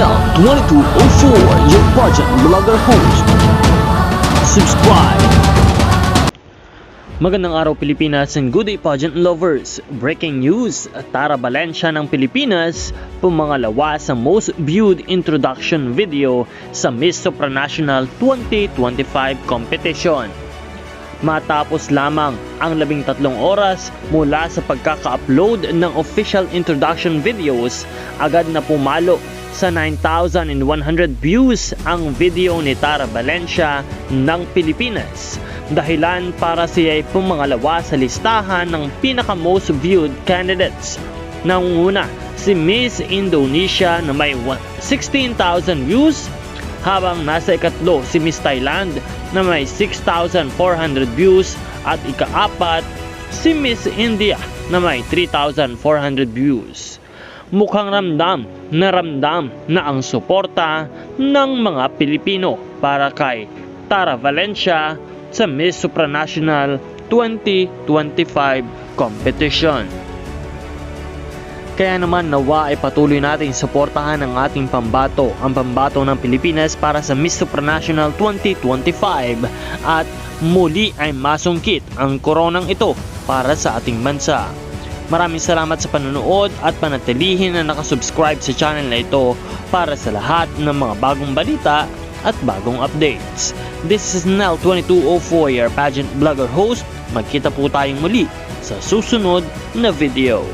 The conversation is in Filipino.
Nel 2204, your pageant blogger host. Subscribe! Magandang araw Pilipinas and good day pageant lovers. Breaking news, Tara Valencia ng Pilipinas pumangalawa sa most viewed introduction video sa Miss Supranational 2025 competition. Matapos lamang ang labing tatlong oras mula sa pagkaka-upload ng official introduction videos, agad na pumalo sa 9,100 views ang video ni Tara Valencia ng Pilipinas. Dahilan para siya ay pumangalawa sa listahan ng pinaka-most viewed candidates. Nanguna si Miss Indonesia na may 16,000 views habang nasa ikatlo si Miss Thailand na may 6,400 views at ikaapat si Miss India na may 3,400 views. Mukhang ramdam na ramdam na ang suporta ng mga Pilipino para kay Tara Valencia sa Miss Supranational 2025 competition. Kaya naman nawa ay patuloy nating suportahan ang ating pambato, ang pambato ng Pilipinas para sa Miss Supranational 2025 at muli ay masungkit ang koronang ito para sa ating bansa. Maraming salamat sa panonood at panatilihin na nakasubscribe sa channel na ito para sa lahat ng mga bagong balita at bagong updates. This is Nel2204, your pageant blogger host. Magkita po tayong muli sa susunod na video.